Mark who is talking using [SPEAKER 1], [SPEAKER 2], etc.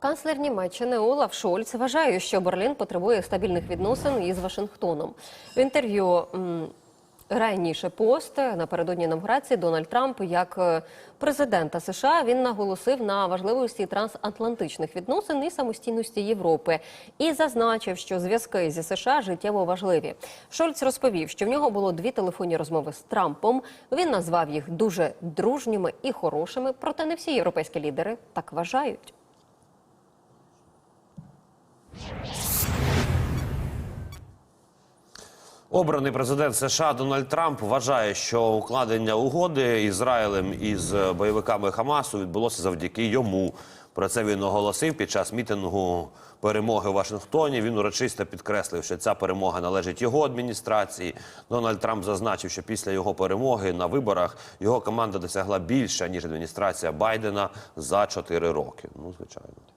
[SPEAKER 1] Канцлер Німеччини Олаф Шольц вважає, що Берлін потребує стабільних відносин із Вашингтоном. В інтерв'ю раніше пост напередодні інавгурації Дональд Трамп як е, президента США він наголосив на важливості трансатлантичних відносин і самостійності Європи і зазначив, що зв'язки зі США життєво важливі. Шольц розповів, що в нього було дві телефонні розмови з Трампом. Він назвав їх дуже дружніми і хорошими, проте не всі європейські лідери так вважають.
[SPEAKER 2] Обраний президент США Дональд Трамп вважає, що укладення угоди Ізраїлем із бойовиками Хамасу відбулося завдяки йому. Про це він оголосив під час мітингу перемоги в Вашингтоні. Він урочисто підкреслив, що ця перемога належить його адміністрації. Дональд Трамп зазначив, що після його перемоги на виборах його команда досягла більше ніж адміністрація Байдена за 4 роки. Ну, звичайно.